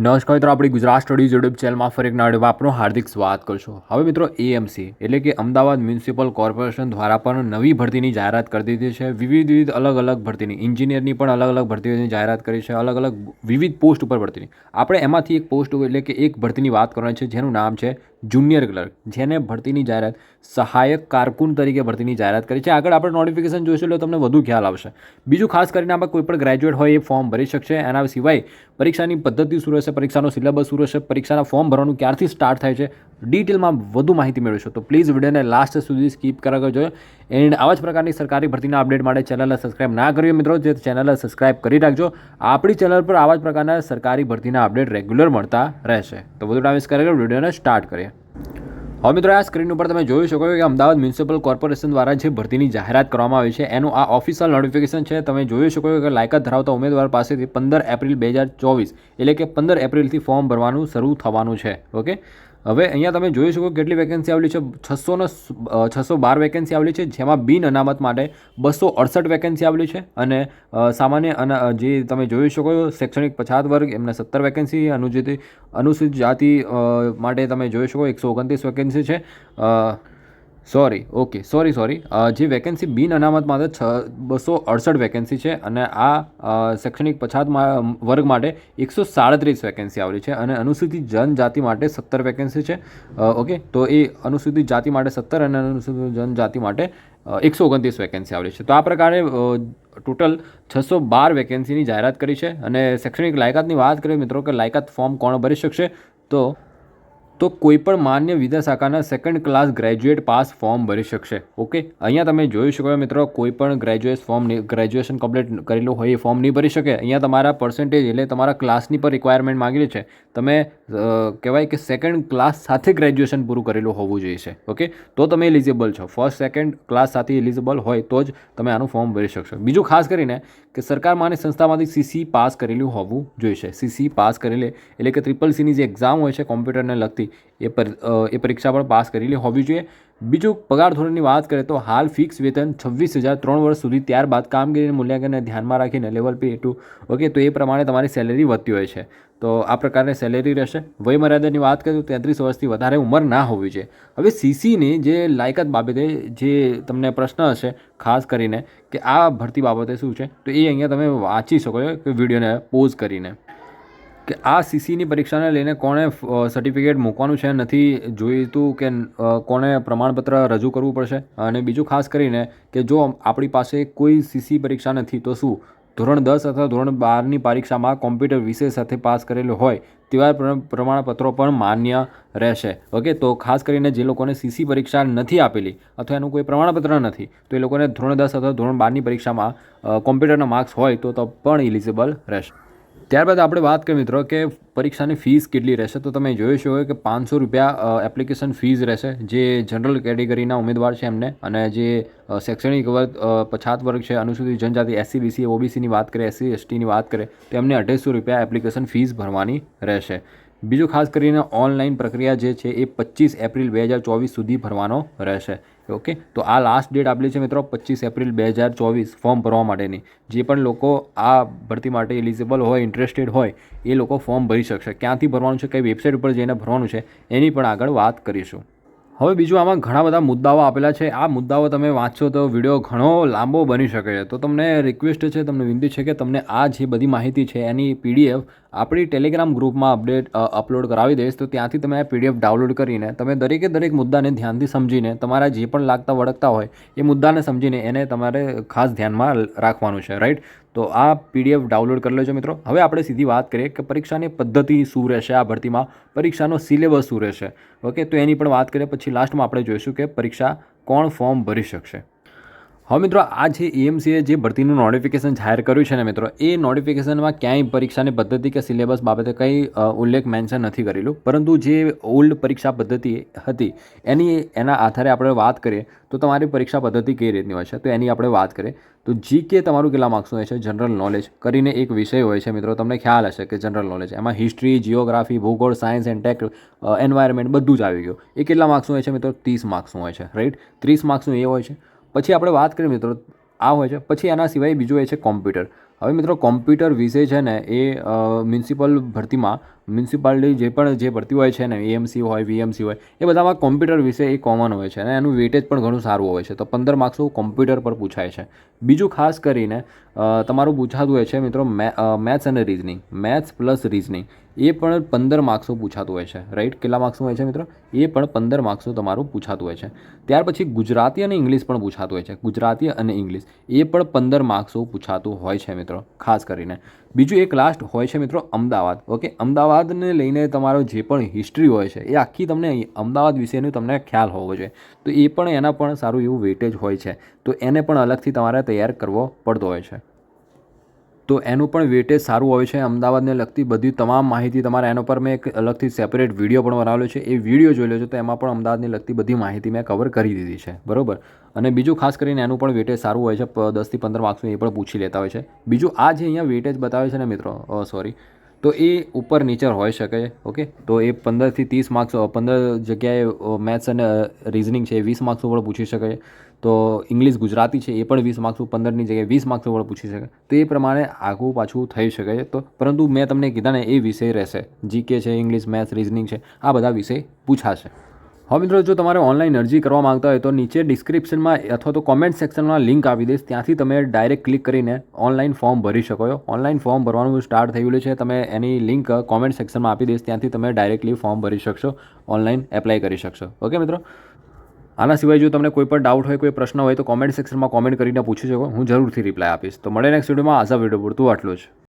નમસ્કાર મિત્રો, આપણી ગુજરાત સ્ટડીઝ યુટ્યુબ ચેનલમાં ફરી એક નાડે આપનું હાર્દિક સ્વાગત કરશો હવે મિત્રો એએમસી એટલે કે અમદાવાદ મ્યુનિસિપલ કોર્પોરેશન દ્વારા પણ નવી ભરતીની જાહેરાત કરી દીધી છે. વિવિધ વિવિધ અલગ અલગ ભરતીની ઇન્જિનિયરની પણ અલગ અલગ ભરતીઓની જાહેરાત કરી છે. અલગ અલગ વિવિધ પોસ્ટ ઉપર ભરતીની. આપણે એમાંથી એક પોસ્ટ એટલે કે એક ભરતીની વાત કરવાની છે, જેનું નામ છે જુનિયર ક્લર્ક, જેને ભરતીની જાહેરાત, સહાયક કારકુન તરીકે ભરતીની જાહેરાત કરી છે. આગળ આપણે નોટિફિકેશન જોઈશું, એટલે તમને વધુ ખ્યાલ આવશે. બીજું ખાસ કરીને આપણે કોઈ પણ ગ્રેજ્યુએટ હોય એ ફોર્મ ભરી શકશે. એના સિવાય પરીક્ષાની પદ્ધતિ શું રહેશે, પરીક્ષાનો સિલેબસ શું રહેશે, પરીક્ષાના ફોર્મ ભરવાનું ક્યારથી સ્ટાર્ટ થાય છે ડિટેલમાં વધુ માહિતી મેળવશો. તો પ્લીઝ વિડીયોને લાસ્ટ સુધી સ્કીપ કરા કરજો એન્ડ આવા જ પ્રકારની સરકારી ભરતીના અપડેટ માટે ચેનલને સબસ્ક્રાઇબ ના કર્યો મિત્રો, જે ચેનલને સબસ્ક્રાઇબ કરી રાખજો. આપણી ચેનલ પર આવા જ પ્રકારના સરકારી ભરતીના અપડેટ રેગ્યુલર મળતા રહેશે. તો વધુ ટાઈમ કરે વિડીયોને સ્ટાર્ટ કરીએ. હવે મિત્રો, આ સ્ક્રીન ઉપર તમે જોઈ શકો કે અમદાવાદ મ્યુનિસિપલ કોર્પોરેશન દ્વારા જે ભરતીની જાહેરાત કરવામાં આવી છે, એનું આ ઓફિશિયલ નોટિફિકેશન છે. તમે જોઈ શકો કે લાયકાત ધરાવતા ઉમેદવાર પાસેથી પંદર એપ્રિલ બે હજાર ચોવીસ, એટલે કે પંદર એપ્રિલથી ફોર્મ ભરવાનું શરૂ થવાનું છે. ઓકે હવે અહીંયા તમે જોઈ શકો કેટલી વેકેન્સી આવેલી છે. છસો ને છસો બાર વેકેન્સી આવેલી છે, જેમાં બિન અનામત માટે બસો અડસઠ વેકેન્સી આવેલી છે અને સામાન્ય અના જે તમે જોઈ શકો શૈક્ષણિક પછાત વર્ગ, એમને સત્તર વેકેન્સી અનુસૂચિત અનુસૂચિત જાતિ માટે તમે જોઈ શકો, એકસો ઓગણત્રીસ વેકેન્સી છે. Sorry, okay, sorry sorry. જે વેકેન્સી બિન અનામત માટે છ, બસો અડસઠ વેકેન્સી છે અને આ શૈક્ષણિક પછાત વર્ગ માટે એકસો સાડત્રીસ વેકેન્સી આવેલી છે અને અનુસૂચિત જનજાતિ માટે સત્તર વેકેન્સી છે. ઓકે, તો એ અનુસૂચિત જાતિ માટે સત્તર અને અનુસૂચિત જનજાતિ માટે એકસો ઓગણત્રીસ વેકેન્સી આવેલી છે. તો આ પ્રકારે ટોટલ છસો બાર વેકેન્સીની જાહેરાત કરી છે અને શૈક્ષણિક લાયકાતની વાત કરીએ મિત્રો કે લાયકાત ફોર્મ કોણ ભરી શકશે? તો તો કોઈપણ માન્ય વિદ્યાશાખાના second class graduate pass form ભરી શકશે. ઓકે અહીંયા તમે જોઈ શકો મિત્રો, કોઈ પણ ગ્રેજ્યુએટ ફોર્મ ગ્રેજ્યુએશન કમ્પ્લીટ કરેલું હોય એ ફોર્મ નહીં ભરી શકે. અહીંયા તમારા પર્સન્ટેજ એટલે તમારા ક્લાસની પર રિક્વાયરમેન્ટ માંગેલી છે. તમે કહેવાય કે સેકન્ડ ક્લાસ સાથે ગ્રેજ્યુએશન પૂરું કરેલું હોવું જોઈએ છે ઓકે તો તમે એલિજિબલ છો. ફર્સ્ટ સેકન્ડ ક્લાસ સાથે એલિજિબલ હોય તો જ તમે આનું ફોર્મ ભરી શકશો. બીજું ખાસ કરીને કે સરકાર માને સંસ્થામાંથી સીસી પાસ કરેલું હોવું જોઈશે. સીસી પાસ કરેલી એટલે કે ટ્રિપલ સીની જે એક્ઝામ હોય છે કોમ્પ્યુટરને લગતી, એ પર એ પરીક્ષા પણ પાસ કરેલી હોવી જોઈએ. બીજું, પગાર ધોરણની વાત કરીએ તો હાલ ફિક્સ વેતન છવ્વીસ હજાર ત્રણ વર્ષ સુધી ત્યારબાદ કામગીરીને મૂલ્યાંકનને ધ્યાનમાં રાખીને લેવલ પે ટુ ઓકે તો એ પ્રમાણે તમારી સેલેરી વધતી હોય છે. તો આ પ્રકારની સેલેરી રહેશે. વયમર્યાદાની વાત કરું તેત્રીસ વર્ષથી વધારે ઉંમર ના હોવી જોઈએ. હવે સીસીની જે લાયકાત બાબતે જે તમને પ્રશ્ન હશે, ખાસ કરીને કે આ ભરતી બાબતે શું છે, તો એ અહીંયા તમે વાંચી શકો છો કે વિડીયોને પોઝ કરીને. કે આ સીસીની પરીક્ષાને લઈને કોણે સર્ટિફિકેટ મૂકવાનું છે નથી જોઈતું કે કોણે પ્રમાણપત્ર રજૂ કરવું પડશે? અને બીજું ખાસ કરીને કે જો આપણી પાસે કોઈ સીસી પરીક્ષા નથી તો શું? ધોરણ દસ અથવા ધોરણ બારની પરીક્ષામાં કોમ્પ્યુટર વિષય સાથે પાસ કરેલું હોય તેવા પ્ર- પ્રમાણપત્રો પણ માન્ય રહેશે. ઓકે, તો ખાસ કરીને જે લોકોને સીસી પરીક્ષા નથી આપેલી અથવા એનું કોઈ પ્રમાણપત્ર નથી, તો એ લોકોને ધોરણ દસ અથવા ધોરણ બારની પરીક્ષામાં કોમ્પ્યુટરના માર્ક્સ હોય તો પણ ઇલિજિબલ રહેશે. ત્યારબાદ આપણે વાત કરીએ મિત્રો કે પરીક્ષાની ફીસ કેટલી રહેશે? તો તમે જોઈ શકો કે પાંચસો રૂપિયા એપ્લિકેશન ફીસ રહેશે, જે જનરલ કેટેગરીના ઉમેદવાર છે એમને. અને જે શૈક્ષણિક વર્ગ પછાત વર્ગ છે, અનુસૂચિત જનજાતિ એસસી બીસી ઓબીસીની વાત કરે એસસી એસટીની વાત કરે તો એમને અઢાઈસો રૂપિયા એપ્લિકેશન ફીસ ભરવાની રહેશે. બીજું ખાસ કરીને ઓનલાઈન પ્રક્રિયા જે છે એ પચીસ એપ્રિલ બે હજાર ચોવીસ સુધી ભરવાનો રહેશે. ઓકે? તો આ લાસ્ટ ડેટ આપેલી છે મિત્રો, પચીસ એપ્રિલ બે હજાર ચોવીસ ફોર્મ ભરવા માટેની. જે પણ લોકો આ ભરતી માટે એલિજિબલ હોય ઇન્ટરેસ્ટેડ હોય, એ લોકો ફોર્મ ભરી શકશે. ક્યાંથી ભરવાનું છે, કઈ વેબસાઇટ ઉપર જઈને ભરવાનું છે, એની પણ આગળ વાત કરીશું. હવે બીજું આમાં ઘણા બધા મુદ્દાઓ આપેલા છે. આ મુદ્દાઓ તમે વાંચશો તો વીડિયો ઘણો લાંબો બની શકે. છે તો તમને રિક્વેસ્ટ છે, તમને વિનંતી છે કે તમને આ જે બધી માહિતી છે એની પીડીએફ આપણી ટેલિગ્રામ ગ્રુપમાં અપડેટ અપલોડ કરાવી દઈશ. તો ત્યાંથી તમે આ પીડીએફ ડાઉનલોડ કરીને તમે દરેકે દરેક મુદ્દાને ધ્યાનથી સમજીને તમારા જે પણ લાગતા, વળગતા હોય એ મુદ્દાને સમજીને એને તમારે ખાસ ધ્યાનમાં રાખવાનું છે રાઈટ તો આ પીડીએફ ડાઉનલોડ કરી લેજો મિત્રો. હવે આપણે સીધી વાત કરીએ કે પરીક્ષાની પદ્ધતિ શું રહેશે? આ ભરતીમાં પરીક્ષાનો સિલેબસ શું રહેશે? ઓકે તો એની પણ વાત કરીએ. પછી લાસ્ટમાં આપણે જોઈશું કે પરીક્ષા કોણ ફોર્મ ભરી શકશે? હવે મિત્રો, આ જે એએમસીએ જે ભરતીનું નોટિફિકેશન જાહેર કર્યું છે ને મિત્રો, એ નોટિફિકેશનમાં ક્યાંય પરીક્ષાની પદ્ધતિ કે સિલેબસ બાબતે કંઈ ઉલ્લેખ મેન્શન નથી કરેલું. પરંતુ જે ઓલ્ડ પરીક્ષા પદ્ધતિ હતી, એની, એના આધારે આપણે વાત કરીએ, તો તમારી પરીક્ષા પદ્ધતિ કઈ રીતની હોય છે, તો એની આપણે વાત કરીએ. તો જીકે તમારું કેટલા માર્ક્સનું હોય છે? જનરલ નોલેજ કરીને એક વિષય હોય છે મિત્રો, તમને ખ્યાલ હશે કે જનરલ નોલેજ એમાં હિસ્ટ્રી જીઓગ્રાફી ભૂગોળ સાયન્સ એન્ડ ટેક એન્વાયરમેન્ટ બધું જ આવી ગયું. એ કેટલા માર્ક્સનું હોય છે મિત્રો? ત્રીસ માર્ક્સનું હોય છે રાઈટ ત્રીસ માર્ક્સનું એ હોય છે. પછી આપણે વાત કરીએ મિત્રો, આ હોય છે. પછી એના સિવાય બીજું એ છે કોમ્પ્યુટર. હવે મિત્રો, કોમ્પ્યુટર વિશે છે ને એ મ્યુનિસિપલ ભરતીમાં મ્યુનિસિપાલિટી જે પણ જે ભરતી હોય છે ને એએમસી હોય વીએમસી હોય, એ બધામાં કોમ્પ્યુટર વિશે એ કોમન હોય છે અને એનું વેટેજ પણ ઘણું સારું હોય છે. તો પંદર માર્ક્સનું કોમ્પ્યુટર પર પૂછાય છે. બીજું ખાસ કરીને તમારું પૂછાતું હોય છે મિત્રો મેથ્સ અને રિઝનિંગ મેથ્સ પ્લસ રિઝનિંગ એ પણ પંદર માર્ક્સનું પૂછાતું હોય છે. રાઈટ કેટલા માર્ક્સનું હોય છે મિત્રો? એ પણ પંદર માર્ક્સનું તમારું પૂછાતું હોય છે. ત્યાર પછી ગુજરાતી અને ઇંગ્લિશ પણ પૂછાતું હોય છે. ગુજરાતી અને ઇંગ્લિશ એ પણ પંદર માર્ક્સનું પૂછાતું હોય છે મિત્રો, ખાસ કરીને. બીજું એક લાસ્ટ હોય છે મિત્રો, અમદાવાદ. ઓકે અમદાવાદને લઈને તમારો જે પણ હિસ્ટ્રી હોય છે, એ આખી તમને અમદાવાદ વિશેનું તમને ખ્યાલ હોવો જોઈએ. તો એ પણ એના પણ સારું એવું વેટેજ હોય છે. તો એને પણ અલગથી તમારે તૈયાર કરવો પડતો હોય છે. તો એનું પણ વેટેજ સારું હોય છે. અમદાવાદને લગતી બધી તમામ માહિતી તમારે એના પર મેં એક અલગથી સેપરેટ વીડિયો પણ બનાવેલો છે. એ વીડિયો જોઈ લેજો તો એમાં પણ અમદાવાદને લગતી બધી માહિતી મેં કવર કરી દીધી છે. બરોબર? અને બીજું ખાસ કરીને એનું પણ વેટેજ સારું હોય છે. દસથી પંદર માર્ક્સનું એ પણ પૂછી લેતા હોય છે. બીજું આ જે અહીંયા વેટેજ બતાવે છે ને મિત્રો સોરી તો એ ઉપર નીચે હોઈ શકે ઓકે તો એ પંદરથી ત્રીસ માર્ક્સ પંદર જગ્યાએ મેથ્સ અને રિઝનિંગ છે એ વીસ માર્ક્સ ઉપર પૂછી શકે. તો ઇંગ્લિશ ગુજરાતી છે એ પણ વીસ માર્ક્સ પંદરની જગ્યાએ વીસ માર્ક્સ ઉપર પૂછી શકે. તો એ પ્રમાણે આગું પાછું થઈ શકે. છે તો પરંતુ મેં તમને કીધા ને એ વિષય રહેશે. જીકે છે ઇંગ્લિશ મેથ્સ રિઝનિંગ છે, આ બધા વિષય પૂછાશે. હવે મિત્રો, જો તમારે ઓનલાઈન અરજી કરવા માંગતા હોય તો નીચે ડિસ્ક્રિપ્શનમાં અથવા તો કોમેન્ટ સેક્શનમાં લિંક આપી દઈશ. ત્યાંથી તમે ડાયરેક્ટ ક્લિક કરીને ઓનલાઈન ફોર્મ ભરી શકો છો. ઓનલાઈન ફોર્મ ભરવાનું સ્ટાર્ટ થયેલું છે. તમે એની લિંક કોમેન્ટ સેક્શનમાં આપી દઈશ. ત્યાંથી તમે ડાયરેક્ટલી ફોર્મ ભરી શકશો. ઓનલાઈન એપ્લાય કરી શકશો. ઓકે મિત્રો? આના સિવાય જો તમને કોઈ પણ ડાઉટ હોય, કોઈ પ્રશ્ન હોય તો કોમેન્ટ સેક્શનમાં કોમેન્ટ કરીને પૂછી શકો. હું જરૂરથી રિપ્લાય આપીશ. તો મળે નેક્સ્ટ વિડીયોમાં આઝા વીડિયો પૂરતું આટલું જ.